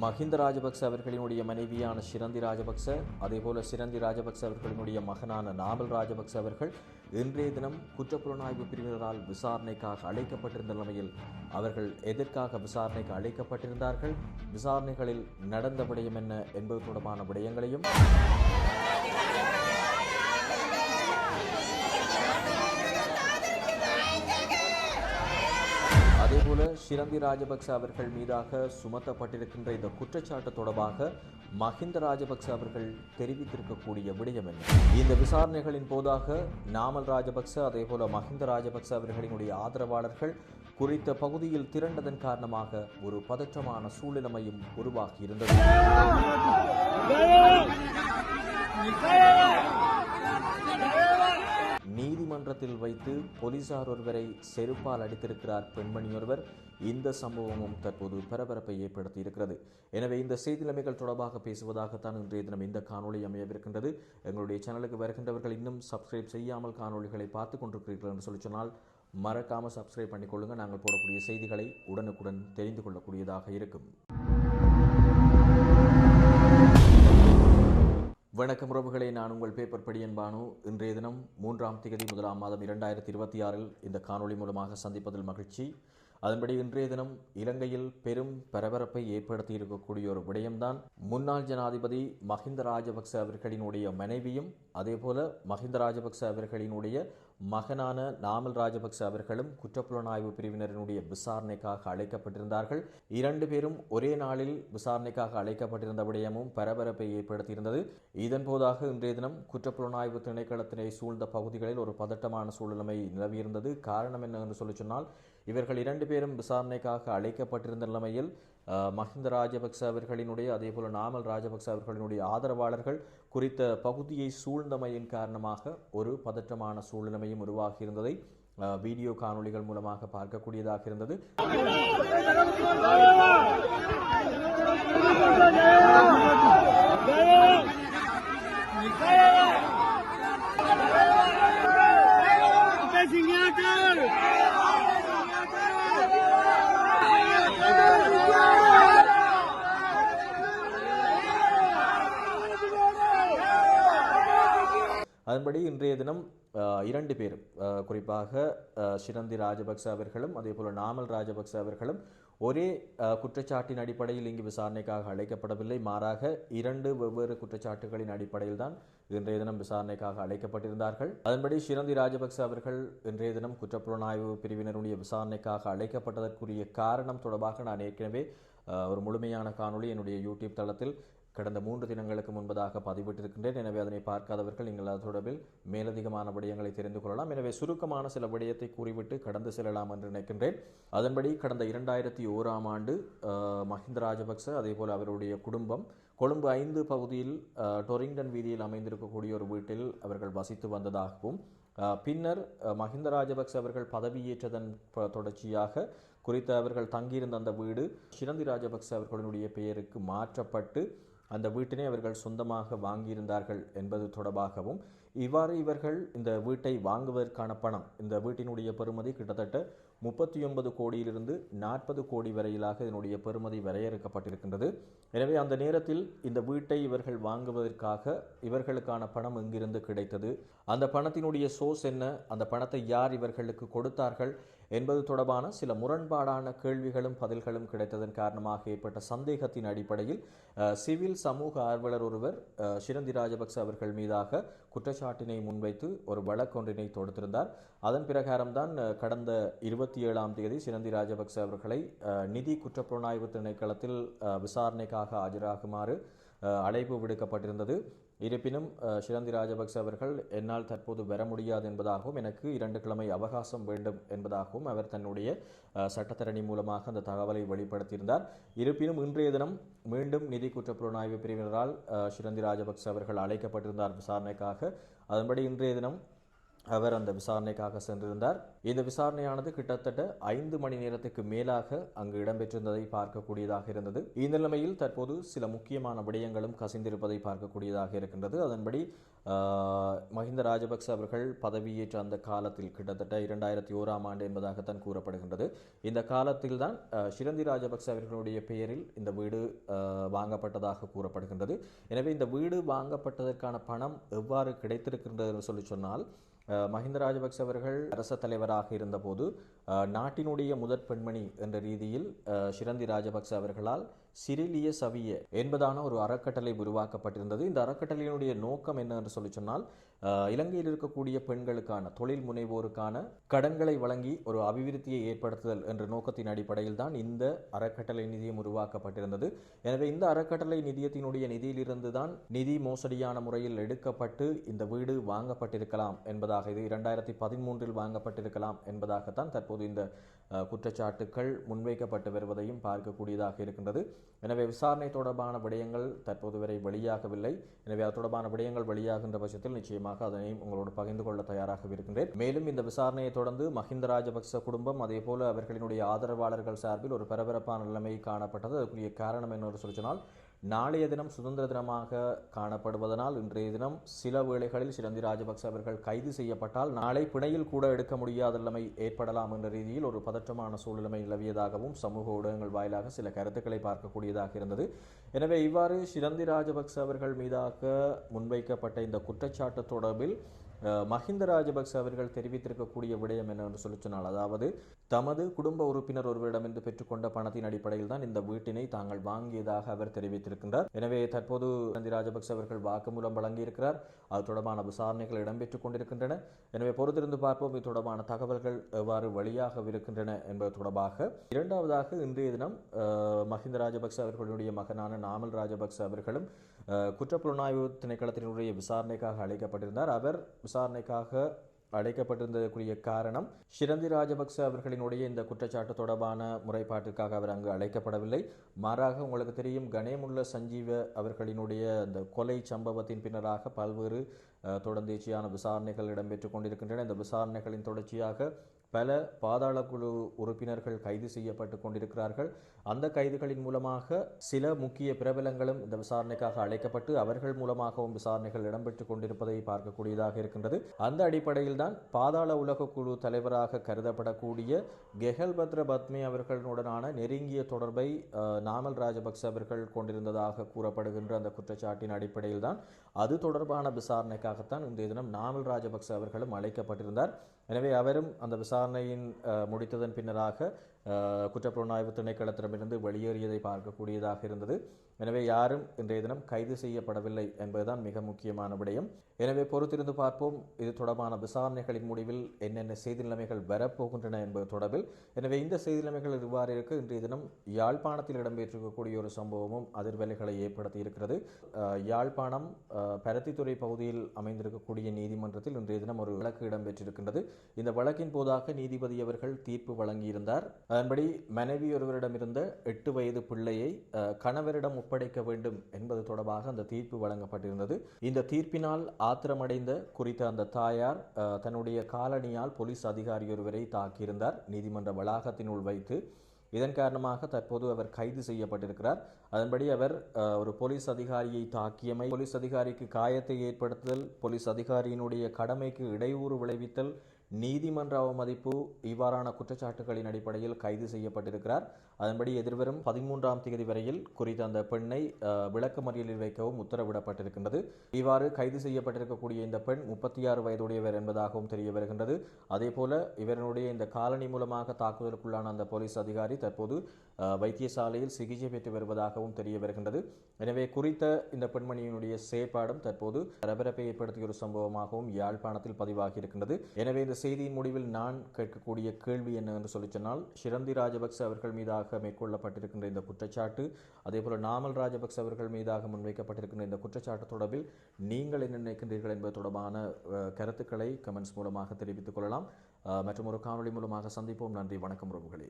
மஹிந்த ராஜபக்ச அவர்களினுடைய மனைவியான சிரந்தி ராஜபக்ச அதேபோல சிரந்தி ராஜபக்ச அவர்களினுடைய மகனான நாமல் ராஜபக்ச அவர்கள் இன்றைய தினம் குற்றப்புலனாய்வு பிரிவினரால் விசாரணைக்காக அழைக்கப்பட்டிருந்த நிலைமையில் அவர்கள் எதற்காக விசாரணைக்கு அழைக்கப்பட்டிருந்தார்கள் விசாரணைகளில் நடந்த விடயம் என்ன என்பது தொடர்பான விடயங்களையும் அதேபோல ஷிரந்தி ராஜபக்ச அவர்கள் மீதாக சுமத்தப்பட்டிருக்கின்ற இந்த குற்றச்சாட்டு தொடர்பாக மஹிந்த ராஜபக்ச அவர்கள் தெரிவித்திருக்கக்கூடிய விடயம் என்ன? இந்த விசாரணைகளின் போதாக நாமல் ராஜபக்ச அதேபோல மஹிந்த ராஜபக்ச அவர்களினுடைய ஆதரவாளர்கள் குறித்த பகுதியில் திரண்டதன் காரணமாக ஒரு பதற்றமான சூழ்நிலைமையும் உருவாகியிருந்தது. நீதிமன்றத்தில் வைத்து போலீசார் ஒருவரை செருப்பால் அடித்திருக்கிறார் பெண்மணி ஒருவர். இந்த சம்பவமும் தற்போது பரபரப்பை ஏற்படுத்தி இருக்கிறது எனவே இந்த செய்தி நிலைமைகள் தொடர்பாக பேசுவதாகத்தான் இன்றைய தினம் இந்த காணொளி அமையவிருக்கின்றது. எங்களுடைய சேனலுக்கு வருகின்றவர்கள் இன்னும் சப்ஸ்கிரைப் செய்யாமல் காணொளிகளை பார்த்து கொண்டிருக்கிறீர்கள் என்று சொல்லி சொன்னால் மறக்காமல் சப்ஸ்கிரைப் பண்ணிக்கொள்ளுங்கள் நாங்கள் போடக்கூடிய செய்திகளை உடனுக்குடன் தெரிந்து கொள்ளக்கூடியதாக இருக்கும். வணக்கம் உறவுகளை நான் உங்கள் பேப்பர் படியன் பானு. இன்றைய தினம் மூன்றாம் திகதி முதலாம் மாதம் இரண்டாயிரத்தி இருபத்தி ஆறில் இந்த காணொளி மூலமாக சந்திப்பதில் மகிழ்ச்சி. அதன்படி இன்றைய தினம் இலங்கையில் பெரும் பரபரப்பை ஏற்படுத்தி இருக்கக்கூடிய ஒரு விடயம்தான் முன்னாள் ஜனாதிபதி மஹிந்த ராஜபக்ச அவர்களினுடைய மனைவியும் அதேபோல மஹிந்த ராஜபக்ச அவர்களினுடைய மகனான நாமல் ராஜபக்ச அவர்களும் குற்றப்புலனாய்வு பிரிவினரினுடைய விசாரணைக்காக அழைக்கப்பட்டிருந்தார்கள். இரண்டு பேரும் ஒரே நாளில் விசாரணைக்காக அழைக்கப்பட்டிருந்த விடயமும் பரபரப்பை ஏற்படுத்தியிருந்தது. இதன் போதாக இன்றைய தினம் குற்றப்புலனாய்வு திணைக்களத்தினை சூழ்ந்த பகுதிகளில் ஒரு பதட்டமான சூழ்நிலைமை நிலவியிருந்தது. காரணம் என்ன என்று சொல்லி சொன்னால் இவர்கள் இரண்டு பேரும் விசாரணைக்காக அழைக்கப்பட்டிருந்த நிலைமையில் மஹிந்த ராஜபக்ச அவர்களினுடைய அதேபோல நாமல் ராஜபக்ச அவர்களினுடைய ஆதரவாளர்கள் குறித்த பகுதியை சூழ்ந்தமையின் காரணமாக ஒரு பதற்றமான சூழ்நிலைமையும் உருவாகியிருந்ததை வீடியோ காணொளிகள் மூலமாக பார்க்கக்கூடியதாக இருந்தது. அதன்படி இன்றைய தினம் இரண்டு பேர் குறிப்பாக சிரந்தி ராஜபக்ச அவர்களும் அதேபோல நாமல் ராஜபக்ச அவர்களும் ஒரே குற்றச்சாட்டின் அடிப்படையில் இங்கு விசாரணைக்காக அழைக்கப்படவில்லை. மாறாக இரண்டு வெவ்வேறு குற்றச்சாட்டுகளின் அடிப்படையில் தான் இன்றைய தினம் விசாரணைக்காக அழைக்கப்பட்டிருந்தார்கள். அதன்படி சிரந்தி ராஜபக்ச அவர்கள் இன்றைய தினம் குற்றப்புலனாய்வு பிரிவினருடைய விசாரணைக்காக அழைக்கப்பட்டதற்குரிய காரணம் தொடர்பாக நான் ஏற்கனவே ஒரு முழுமையான காணொளி என்னுடைய யூடியூப் தளத்தில் கடந்த மூன்று தினங்களுக்கு முன்பதாக பதிவிட்டிருக்கின்றேன். எனவே அதனை பார்க்காதவர்கள் நீங்கள் அது தொடர்பில் மேலதிகமான விடயங்களை தெரிந்து கொள்ளலாம். எனவே சுருக்கமான சில விடயத்தை கூறிவிட்டு கடந்து செல்லலாம் என்று நினைக்கின்றேன். அதன்படி கடந்த இரண்டாயிரத்தி ஓராம் ஆண்டு மஹிந்த ராஜபக்ச அதேபோல் அவருடைய குடும்பம் கொழும்பு ஐந்து பகுதியில் டொரிங்டன் வீதியில் அமைந்திருக்கக்கூடிய ஒரு வீட்டில் அவர்கள் வசித்து வந்ததாகவும் பின்னர் மஹிந்த ராஜபக்ச அவர்கள் பதவியேற்றதன் தொடர்ச்சியாக குறித்த அவர்கள் தங்கியிருந்த அந்த வீடு சிரந்தி ராஜபக்ச அவர்களுடைய பெயருக்கு மாற்றப்பட்டு அந்த வீட்டினை அவர்கள் சொந்தமாக வாங்கியிருந்தார்கள் என்பது தொடர்பாகவும் இவ்வாறு இவர்கள் இந்த வீட்டை வாங்குவதற்கான பணம் இந்த வீட்டினுடைய பெறுமதி கிட்டத்தட்ட முப்பத்தி ஒன்பது கோடியிலிருந்து நாற்பது கோடி வரையிலாக இதனுடைய பெறுமதி வரையறுக்கப்பட்டிருக்கின்றது. எனவே அந்த நேரத்தில் இந்த வீட்டை இவர்கள் வாங்குவதற்காக இவர்களுக்கான பணம் எங்கிருந்து கிடைத்தது? அந்த பணத்தினுடைய சோர்ஸ் என்ன? அந்த பணத்தை யார் இவர்களுக்கு கொடுத்தார்கள்? என்பது தொடர்பான சில முரண்பாடான கேள்விகளும் பதில்களும் கிடைத்ததன் காரணமாக ஏற்பட்ட சந்தேகத்தின் அடிப்படையில் சிவில் சமூக ஆர்வலர் ஒருவர் சிரந்தி ராஜபக்சே ராஜபக்ச அவர்கள் மீதாக குற்றச்சாட்டினை முன்வைத்து ஒரு வழக்கொன்றினை தொடுத்திருந்தார். அதன் பிரகாரம்தான் கடந்த இருபத்தி ஏழாம் தேதி சிரந்தி ராஜபக்ச அவர்களை நிதி குற்றப்புலனாய்வு திணைக்களத்தில் விசாரணைக்காக ஆஜராகுமாறு அழைப்பு விடுக்கப்பட்டிருந்தது. இருப்பினும் அஹ், ராஜபக்சே ராஜபக்ச அவர்கள் என்னால் தற்போது வர முடியாது என்பதாகவும் எனக்கு இரண்டு கிழமை அவகாசம் வேண்டும் என்பதாகவும் அவர் தன்னுடைய சட்டத்தரணி மூலமாக அந்த தகவலை வெளிப்படுத்தியிருந்தார். இருப்பினும் இன்றைய தினம் மீண்டும் நிதி குற்றப்புலனாய்வு பிரிவினரால் அஹ், ராஜபக்ச அவர்கள் அழைக்கப்பட்டிருந்தார் விசாரணைக்காக. அதன்படி இன்றைய தினம் அவர் அந்த விசாரணைக்காக சென்றிருந்தார். இந்த விசாரணையானது கிட்டத்தட்ட ஐந்து மணி நேரத்துக்கு மேலாக அங்கு இடம்பெற்றிருந்ததை பார்க்கக்கூடியதாக இருந்தது. இந்த நிலைமையில் தற்போது சில முக்கியமான விடயங்களும் கசிந்திருப்பதை பார்க்கக்கூடியதாக இருக்கின்றது. அதன்படி மஹிந்த ராஜபக்ச அவர்கள் பதவியேற்ற அந்த காலத்தில் கிட்டத்தட்ட இரண்டாயிரத்தி ஓராம் ஆண்டு என்பதாகத்தான் கூறப்படுகின்றது. இந்த காலத்தில் தான் ஷிரந்தி ராஜபக்ச அவர்களுடைய பெயரில் இந்த வீடு வாங்கப்பட்டதாக கூறப்படுகின்றது. எனவே இந்த வீடு வாங்கப்பட்டதற்கான பணம் எவ்வாறு கிடைத்திருக்கின்றது என்று சொல்லி சொன்னால் மஹிந்த ராஜபக்ச அவர்கள் அரச தலைவராக இருந்தபோது அஹ், நாட்டினுடைய முதற் பெண்மணி என்ற ரீதியில் அஹ், ஷிரந்தி ராஜபக்ச அவர்களால் சிறிலிய சவிய என்பதான ஒரு அறக்கட்டளை உருவாக்கப்பட்டிருந்தது. இந்த அறக்கட்டளையினுடைய நோக்கம் என்ன என்று சொல்லி சொன்னால் இலங்கையில் இருக்கக்கூடிய பெண்களுக்கான தொழில் முனைவோருக்கான கடன்களை வழங்கி ஒரு அபிவிருத்தியை ஏற்படுத்துதல் என்ற நோக்கத்தின் அடிப்படையில் தான் இந்த அறக்கட்டளை நிதியம் உருவாக்கப்பட்டிருந்தது. எனவே இந்த அறக்கட்டளை நிதியத்தினுடைய நிதியிலிருந்து தான் நிதி மோசடியான முறையில் எடுக்கப்பட்டு இந்த வீடு வாங்கப்பட்டிருக்கலாம் என்பதாக இது இரண்டாயிரத்தி பதிமூன்றில் வாங்கப்பட்டிருக்கலாம் என்பதாகத்தான் தற்போது இந்த குற்றச்சாட்டுக்கள் முன்வைக்கப்பட்டு வருவதையும் பார்க்கக்கூடியதாக இருக்கின்றது. எனவே விசாரணை தொடர்பான விடயங்கள் தற்போது வரை வெளியாகவில்லை. எனவே அது தொடர்பான விடயங்கள் வெளியாகின்ற பட்சத்தில் நிச்சயமாக அதனையும் உங்களோடு பகிர்ந்து கொள்ள தயாராக இருக்கின்றேன். மேலும் இந்த விசாரணையை தொடர்ந்து மஹிந்த ராஜபக்ச குடும்பம் அதே போல அவர்களினுடைய ஆதரவாளர்கள் சார்பில் ஒரு பரபரப்பான நிலைமை காணப்பட்டது. அதற்குரிய காரணம் என்ன சொல்லி சொன்னால் நாளைய தினம் சுதந்திர தினமாக காணப்படுவதனால் இன்றைய தினம் சில வேளைகளில் சிரந்தி ராஜபக்ச அவர்கள் கைது செய்யப்பட்டால் நாளை பிணையில் கூட எடுக்க முடியாத நிலைமை ஏற்படலாம் என்ற ரீதியில் ஒரு பதற்றமான சூழ்நிலை நிலவியதாகவும் சமூக ஊடகங்கள் வாயிலாக சில கருத்துக்களை பார்க்கக்கூடியதாக இருந்தது. எனவே இவ்வாறு சிரந்தி ராஜபக்ச அவர்கள் மீதாக முன்வைக்கப்பட்ட இந்த குற்றச்சாட்டு தொடர்பில் மஹிந்த ராஜபக்ச அவர்கள் தெரிவித்திருக்கக்கூடிய விடயம் என்னவென்று சொல்லி சொன்னால் அதாவது தமது குடும்ப உறுப்பினர் ஒருவரிடமிருந்து பெற்றுக்கொண்ட பணத்தின் அடிப்படையில் தான் இந்த வீட்டினை தாங்கள் வாங்கியதாக அவர் தெரிவித்திருக்கின்றார். எனவே தற்போது சந்தி ராஜபக்ச அவர்கள் வாக்குமூலம் வழங்கியிருக்கிறார். அது தொடர்பான விசாரணைகள் இடம்பெற்றுக் கொண்டிருக்கின்றன. எனவே பொறுத்திருந்து பார்ப்போம். இது தொடர்பான தகவல்கள் எவ்வாறு வழியாக இருக்கின்றன என்பது தொடர்பாக. இரண்டாவதாக இன்றைய தினம் மஹிந்த ராஜபக்ச அவர்களுடைய மகனான நாமல் ராஜபக்ச அவர்களும் குற்றப்புலனாய்வு திணைக்களத்தினுடைய விசாரணைக்காக அழைக்கப்பட்டிருந்தார். அவர் விசாரணைக்காக அழைக்கப்பட்டிருந்ததற்குரிய காரணம் ஷிரந்தி ராஜபக்ச அவர்களினுடைய இந்த குற்றச்சாட்டு தொடர்பான முறைப்பாட்டிற்காக அவர் அங்கு அழைக்கப்படவில்லை. மாறாக உங்களுக்கு தெரியும் கணேமுள்ள சஞ்சீவ அவர்களினுடைய அந்த கொலை சம்பவத்தின் பின்னராக பல்வேறு அஹ், விசாரணைகள் இடம்பெற்றுக் கொண்டிருக்கின்றன. இந்த விசாரணைகளின் தொடர்ச்சியாக பல பாதாள குழு உறுப்பினர்கள் கைது செய்யப்பட்டு கொண்டிருக்கிறார்கள். அந்த கைதுகளின் மூலமாக சில முக்கிய பிரபலங்களும் இந்த விசாரணைக்காக அழைக்கப்பட்டு அவர்கள் மூலமாகவும் விசாரணைகள் இடம்பெற்றுக் கொண்டிருப்பதை பார்க்கக்கூடியதாக இருக்கின்றது. அந்த அடிப்படையில் தான் பாதாள உலக குழு தலைவராக கருதப்படக்கூடிய கெஹல்பத்ர பத்மி அவர்களுடனான நெருங்கிய தொடர்பை நாமல் ராஜபக்ச அவர்கள் கொண்டிருந்ததாக கூறப்படுகின்ற அந்த குற்றச்சாட்டின் அடிப்படையில் தான் அது தொடர்பான விசாரணைக்காகத்தான் இன்றைய தினம் நாமல் ராஜபக்ச அவர்களும் அழைக்கப்பட்டிருந்தார். எனவே அவரும் அந்த விசாரணையின் முடித்ததன் பின்னராக குற்றப்புலனாய்வு திணைக்களத்திடமிருந்து வெளியேறியதை பார்க்கக்கூடியதாக இருந்தது. எனவே யாரும் இன்றைய தினம் கைது செய்யப்படவில்லை என்பதுதான் மிக முக்கியமான விடயம். எனவே பொறுத்திருந்து பார்ப்போம். இது தொடர்பான விசாரணைகளின் முடிவில் என்னென்ன செய்தி நிலைமைகள் வரப்போகின்றன என்பது தொடர்பில். எனவே இந்த செய்தி நிலைமைகள் இவ்வாறு இருக்க. இன்றைய தினம் யாழ்ப்பாணத்தில் இடம்பெற்றிருக்கக்கூடிய ஒரு சம்பவமும் அதிர்வலைகளை ஏற்படுத்தி இருக்கிறது. யாழ்ப்பாணம் பருத்தித்துறை பகுதியில் அமைந்திருக்கக்கூடிய நீதிமன்றத்தில் இன்றைய தினம் ஒரு வழக்கு இடம்பெற்றிருக்கின்றது. இந்த வழக்கின் போதாக நீதிபதி அவர்கள் தீர்ப்பு வழங்கியிருந்தார். அதன்படி மனைவி ஒருவரிடமிருந்த எட்டு வயது பிள்ளையை கணவரிடம் ஒப்படைக்க வேண்டும் என்பது தொடர்பாக அந்த தீர்ப்பு வழங்கப்பட்டிருந்தது. இந்த தீர்ப்பினால் ஆத்திரமடைந்த குறித்த அந்த தாயார் தன்னுடைய காலணியால் போலீஸ் அதிகாரி ஒருவரை தாக்கியிருந்தார். நீதிமன்ற வளாகத்தினுள் வைத்து இதன் காரணமாக தற்போது அவர் கைது செய்யப்பட்டிருக்கிறார். அதன்படி அவர் ஒரு போலீஸ் அதிகாரியை தாக்கியமை போலீஸ் அதிகாரிக்கு காயத்தை ஏற்படுத்துதல் போலீஸ் அதிகாரியினுடைய கடமைக்கு இடையூறு விளைவித்தல் நீதிமன்ற அவமதிப்பு இவ்வாறான குற்றச்சாட்டுகளின் அடிப்படையில் கைது செய்யப்பட்டிருக்கிறார். அதன்படி எதிர்வரும் பதிமூன்றாம் தேதி வரையில் குறித்த அந்த பெண்ணை அஹ், விளக்கமறியலில் வைக்கவும் உத்தரவிடப்பட்டிருக்கின்றது. இவ்வாறு கைது செய்யப்பட்டிருக்கக்கூடிய இந்த பெண் முப்பத்தி ஆறு வயதுடையவர் என்பதாகவும் தெரிய வருகின்றது. அதேபோல இவருடைய இந்த காலனி மூலமாக தாக்குதலுக்குள்ளான அந்த போலீஸ் அதிகாரி தற்போது வைத்தியசாலையில் சிகிச்சை பெற்று வருவதாகவும் தெரிய வருகின்றது. எனவே குறித்த இந்த பெண்மணியினுடைய செயற்பாடும் தற்போது பரபரப்பை ஏற்படுத்திய ஒரு சம்பவமாகவும் யாழ்ப்பாணத்தில் பதிவாகி இருக்கின்றது எனவே இந்த செய்தியின் முடிவில் நான் கேட்கக்கூடிய கேள்வி என்ன என்று சொல்லி சொன்னால் ஷிரந்தி ராஜபக்ச அவர்கள் மீதாக மேற்கொள்ளப்பட்டிருக்கின்ற இந்த குற்றச்சாட்டு அதேபோல நாமல் ராஜபக்ச அவர்கள் மீதாக முன்வைக்கப்பட்டிருக்கின்ற இந்த குற்றச்சாட்டு தொடர்பில் நீங்கள் என்ன நினைக்கின்றீர்கள் என்பது தொடர்பான கருத்துக்களை கமெண்ட்ஸ் மூலமாக தெரிவித்துக் கொள்ளலாம். மற்றும் ஒரு காணொலி மூலமாக சந்திப்போம். நன்றி வணக்கம் உறவுகளே.